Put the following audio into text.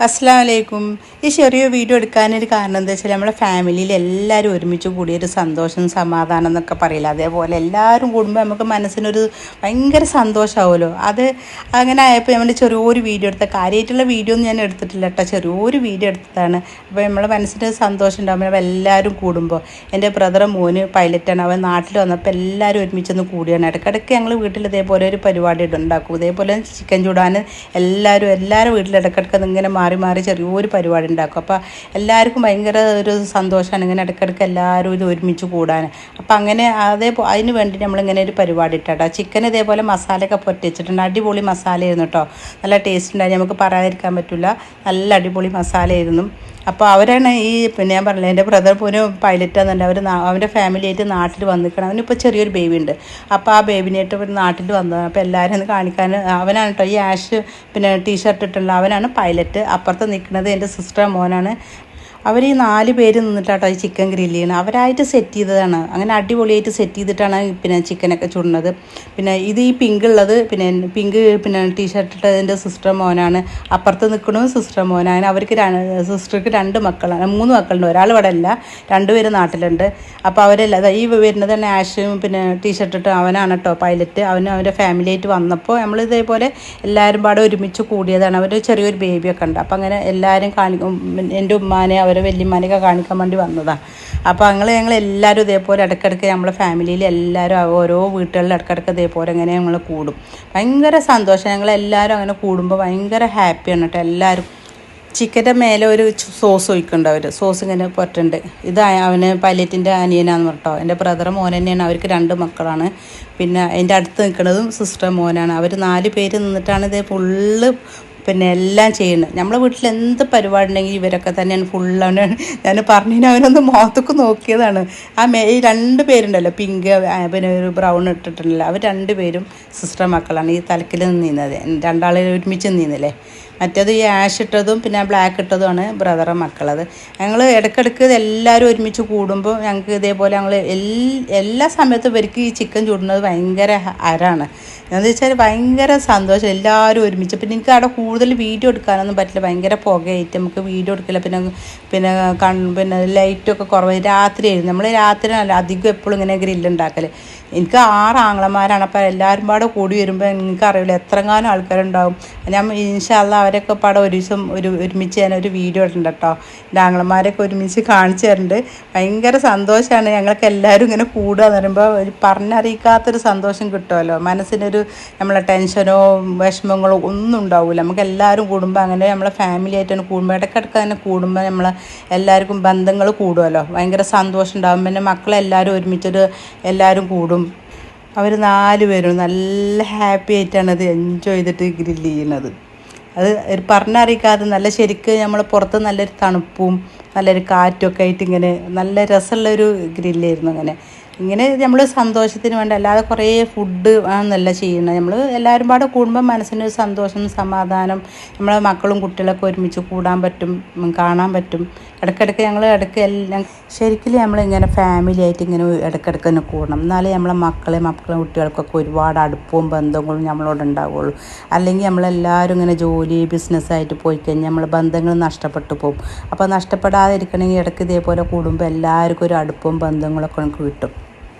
അസ്സാം വലൈക്കും ഈ ചെറിയ വീഡിയോ എടുക്കാനൊരു കാരണം എന്താ വെച്ചാൽ നമ്മുടെ ഫാമിലിയിൽ എല്ലാവരും ഒരുമിച്ച് കൂടിയൊരു സന്തോഷം സമാധാനം എന്നൊക്കെ പറയില്ല? അതേപോലെ എല്ലാവരും കൂടുമ്പോൾ നമുക്ക് മനസ്സിനൊരു ഭയങ്കര സന്തോഷമാവുമല്ലോ അത് അങ്ങനെ ആയപ്പോൾ നമ്മൾ ചെറിയൊരു വീഡിയോ എടുത്ത കാര്യമായിട്ടുള്ള വീഡിയോ ഒന്നും ഞാൻ എടുത്തിട്ടില്ല കേട്ടോ. ചെറിയൊരു വീഡിയോ എടുത്തതാണ്. അപ്പോൾ നമ്മളെ മനസ്സിന് സന്തോഷം ഉണ്ടാകുമ്പോൾ എല്ലാവരും കൂടുമ്പോൾ എന്റെ ബ്രദർ മോന് പൈലറ്റാണ്. അവൻ നാട്ടിൽ വന്നപ്പോൾ എല്ലാവരും ഒരുമിച്ചൊന്ന് കൂടിയാണ്. ഇടയ്ക്കിടയ്ക്ക് ഞങ്ങൾ വീട്ടിൽ ഇതേപോലെ ഒരു പരിപാടി ഉണ്ടാക്കും. ഇതേപോലെ ചിക്കൻ ചൂടാൻ എല്ലാവരും എല്ലാവരും വീട്ടിൽ ഇടയ്ക്കിടയ്ക്ക് ഇങ്ങനെ മാറി മാറി ചെറിയൊരു പരിപാടി ഉണ്ടാക്കും. അപ്പോൾ എല്ലാവർക്കും ഭയങ്കര ഒരു സന്തോഷമാണ് ഇങ്ങനെ ഇടയ്ക്കിടയ്ക്ക് എല്ലാവരും ഇത് ഒരുമിച്ച് കൂടാൻ അപ്പോൾ അങ്ങനെ അതേ അതിന് വേണ്ടി നമ്മളിങ്ങനെ ഒരു പരിപാടി ഇട്ടാട്ടോ ചിക്കൻ ഇതേപോലെ മസാലയൊക്കെ പൊറ്റിച്ചിട്ടുണ്ട് അടിപൊളി മസാലയായിരുന്നു കേട്ടോ. നല്ല ടേസ്റ്റ് ഉണ്ടായി നമുക്ക് പറയാതിരിക്കാൻ പറ്റില്ല നല്ല അടിപൊളി മസാലയായിരുന്നു. അപ്പോൾ അവരാണ് ഈ പിന്നെ ഞാൻ പറഞ്ഞില്ല എന്റെ ബ്രദർ പോലും പൈലറ്റ് ആണെന്നുണ്ട് അവർ അവന്റെ ഫാമിലി ആയിട്ട് നാട്ടിൽ വന്നിരിക്കണം അവനിപ്പോൾ ചെറിയൊരു ബേബി ഉണ്ട്. അപ്പോൾ ആ ബേബിനായിട്ട് ഒരു നാട്ടിൽ വന്നതാണ്. അപ്പോൾ എല്ലാവരും ഒന്ന് കാണിക്കാൻ അവനാണ് കേട്ടോ ഈ ആഷ് പിന്നെ ടീഷർട്ട് ഇട്ടുള്ള അവനാണ് പൈലറ്റ് അപ്പുറത്ത് നിൽക്കുന്നത് എന്റെ സിസ്റ്റർ മോനാണ്. അവർ ഈ നാല് പേര് നിന്നിട്ടാട്ടോ ഈ ചിക്കൻ ഗ്രില്ല് ചെയ്യണം. അവരായിട്ട് സെറ്റ് ചെയ്തതാണ്. അങ്ങനെ അടിപൊളിയായിട്ട് സെറ്റ് ചെയ്തിട്ടാണ് പിന്നെ ചിക്കനൊക്കെ ചുടുന്നത്. പിന്നെ ഇത് ഈ പിങ്ക് ഉള്ളത് പിന്നെ പിങ്ക് പിന്നെ ടീഷർട്ട് ഇട്ടതിന്റെ സിസ്റ്റർ മോനാണ്. അപ്പുറത്ത് നിൽക്കണതും സിസ്റ്റർ മോനാണ് അവർക്ക് സിസ്റ്റർക്ക് രണ്ട് മക്കളാണ്. മൂന്ന് മക്കളുണ്ട്. ഒരാൾ ഇവിടെ അല്ല. രണ്ടുപേര് നാട്ടിലുണ്ട്. അപ്പോൾ അവരല്ല ഈ വരുന്നത് തന്നെ ആഷും പിന്നെ ടീഷർട്ട് ഇട്ട് അവനാണ് കേട്ടോ പൈലറ്റ് അവനും അവന്റെ ഫാമിലി ആയിട്ട് വന്നപ്പോൾ നമ്മൾ ഇതേപോലെ എല്ലാവരും പാടെ ഒരുമിച്ച് കൂടിയതാണ്. അവർ ചെറിയൊരു ബേബിയൊക്കെ ഉണ്ട്. അപ്പോൾ അങ്ങനെ എല്ലാവരും കാണിക്കും. എന്റെ ഉമ്മാനെ അവരെ വല്യമ്മാനെയൊക്കെ കാണിക്കാൻ വേണ്ടി വന്നതാണ് അപ്പോൾ ഞങ്ങൾ ഞങ്ങൾ എല്ലാവരും ഇതേപോലെ ഇടയ്ക്കിടയ്ക്ക് നമ്മളെ ഫാമിലിയിൽ എല്ലാവരും ഓരോ വീട്ടുകളിൽ ഇടയ്ക്കിടയ്ക്ക് ഇതേപോലെ ഇങ്ങനെ ഞങ്ങൾ കൂടും. ഭയങ്കര സന്തോഷം. ഞങ്ങൾ എല്ലാവരും അങ്ങനെ കൂടുമ്പോൾ ഭയങ്കര ഹാപ്പിയാണ് കേട്ടോ എല്ലാവരും ചിക്കന്റെ മേലെ ഒരു സോസ് ഒഴിക്കുന്നുണ്ട് അവർ സോസ് ഇങ്ങനെ പൊറ്റുണ്ട് ഇത് അവന് പൈലറ്റിന്റെ അനിയനാന്ന് പറഞ്ഞോ എന്റെ ബ്രദർ മോൻ തന്നെയാണ്. അവർക്ക് രണ്ട് മക്കളാണ്. പിന്നെ എന്റെ അടുത്ത് നിൽക്കുന്നതും സിസ്റ്റർ മോനാണ്. അവർ നാല് പേര് നിന്നിട്ടാണ് ഇത് ഫുള്ള് പിന്നെ എല്ലാം ചെയ്യുന്നത്. നമ്മളെ വീട്ടിൽ എന്ത് പരിപാടി ഉണ്ടെങ്കിൽ ഇവരൊക്കെ തന്നെയാണ് ഫുള്ളാണ് ഞാൻ പറഞ്ഞു അവനൊന്ന് മുഖത്തൊക്കെ നോക്കിയതാണ്. ആ മേ ഈ രണ്ട് പേരുണ്ടല്ലോ പിങ്ക് പിന്നെ ഒരു ബ്രൗൺ ഇട്ടിട്ടുണ്ടല്ലോ അവർ രണ്ട് പേരും സിസ്റ്റർ മക്കളാണ്. ഈ തലക്കിൽ നിന്ന് നിന്നത് രണ്ടാളെ ഒരുമിച്ച് നിന്നില്ലേ മറ്റേത് ഈ ആഷ് ഇട്ടതും പിന്നെ ബ്ലാക്ക് ഇട്ടതുമാണ് ബ്രദറും മക്കളത്. ഞങ്ങൾ ഇടയ്ക്കിടയ്ക്ക് എല്ലാവരും ഒരുമിച്ച് കൂടുമ്പോൾ ഞങ്ങൾക്ക് ഇതേപോലെ ഞങ്ങൾ എല്ലാ സമയത്തും ഇവർക്ക് ഈ ചിക്കൻ ചൂടുന്നത് ഭയങ്കര അരാണ്. എന്താണെന്ന് വെച്ചാൽ ഭയങ്കര സന്തോഷം. എല്ലാവരും ഒരുമിച്ച്. പിന്നെ എനിക്ക് അവിടെ കൂടുതൽ വീഡിയോ എടുക്കാനൊന്നും പറ്റില്ല. ഭയങ്കര പുകയായിട്ട് നമുക്ക് വീഡിയോ എടുക്കില്ല. പിന്നെ പിന്നെ കൺ പിന്നെ ലൈറ്റൊക്കെ കുറവ്. രാത്രിയായിരുന്നു നമ്മൾ രാത്രിയാണ് അധികം എപ്പോഴും ഇങ്ങനെ ഗ്രില്ലുണ്ടാക്കൽ എനിക്ക് ആറ് ആങ്ങളമാരാണ്. അപ്പോൾ എല്ലാവരും പാടെ കൂടി വരുമ്പോൾ എനിക്കറിയില്ല എത്രങ്ങാനും ആൾക്കാരുണ്ടാവും. ഞാൻ ഇൻഷാല്ല അവരൊക്കെ പാടെ ഒരു ദിവസം ഒരു ഒരുമിച്ച് ഞാൻ ഒരു വീഡിയോ ഇട്ടുണ്ട് കേട്ടോ. എന്റെ ആങ്ങളമാരൊക്കെ ഒരുമിച്ച് കാണിച്ചു തരുന്നുണ്ട് ഭയങ്കര സന്തോഷമാണ് ഞങ്ങൾക്ക് എല്ലാവരും ഇങ്ങനെ കൂടുക എന്ന് പറയുമ്പോൾ ഒരു പറഞ്ഞറിയിക്കാത്തൊരു സന്തോഷം കിട്ടുമല്ലോ മനസ്സിനൊരു നമ്മളെ ടെൻഷനോ വിഷമങ്ങളോ ഒന്നും ഉണ്ടാവില്ല നമുക്ക് എല്ലാവരും കൂടുമ്പോൾ അങ്ങനെ നമ്മളെ ഫാമിലി ആയിട്ട് തന്നെ കൂടുമ്പോൾ ഇടയ്ക്കിടയ്ക്ക് തന്നെ കൂടുമ്പോൾ നമ്മളെ എല്ലാവർക്കും ബന്ധങ്ങൾ കൂടുമല്ലോ ഭയങ്കര സന്തോഷം ഉണ്ടാകും പിന്നെ മക്കളെല്ലാവരും ഒരുമിച്ചൊരു എല്ലാവരും കൂടും. അവർ നാല് പേരും നല്ല ഹാപ്പി ആയിട്ടാണ് അത് എൻജോയ് ചെയ്തിട്ട് ഗ്രില്ല് ചെയ്യുന്നത്. അത് ഒരു പറഞ്ഞറിയിക്കാതെ നല്ല ശരിക്ക് നമ്മൾ പുറത്ത് നല്ലൊരു തണുപ്പും നല്ലൊരു കാറ്റൊക്കെ ആയിട്ട് ഇങ്ങനെ നല്ല രസമുള്ളൊരു ഗ്രില്ലായിരുന്നു അങ്ങനെ. ഇങ്ങനെ നമ്മൾ സന്തോഷത്തിന് വേണ്ടി അല്ലാതെ കുറേ ഫുഡ് ആണെന്നല്ല ചെയ്യുന്നത് നമ്മൾ എല്ലാവരും പാടെ കൂടുമ്പോൾ മനസ്സിന് സന്തോഷം സമാധാനം. നമ്മളെ മക്കളും കുട്ടികളൊക്കെ ഒരുമിച്ച് കൂടാൻ പറ്റും കാണാൻ പറ്റും. ഇടയ്ക്കിടയ്ക്ക് ഞങ്ങൾ ഇടയ്ക്ക് എല്ലാം ശരിക്കും നമ്മളിങ്ങനെ ഫാമിലി ആയിട്ട് ഇങ്ങനെ ഇടയ്ക്കിടയ്ക്ക് തന്നെ കൂടണം. എന്നാലേ നമ്മളെ മക്കളെ മക്കളെ കുട്ടികൾക്കൊക്കെ ഒരുപാട് അടുപ്പവും ബന്ധങ്ങളും നമ്മളോട് ഉണ്ടാവുകയുള്ളൂ അല്ലെങ്കിൽ നമ്മളെല്ലാവരും ഇങ്ങനെ ജോലി ബിസിനസ്സായിട്ട് പോയി കഴിഞ്ഞാൽ നമ്മൾ ബന്ധങ്ങൾ നഷ്ടപ്പെട്ടു പോകും. അപ്പോൾ നഷ്ടപ്പെടാതിരിക്കണമെങ്കിൽ ഇടയ്ക്ക് ഇതേപോലെ കൂടുമ്പോൾ എല്ലാവർക്കും ഒരു അടുപ്പവും ബന്ധങ്ങളൊക്കെ നമുക്ക് കിട്ടും.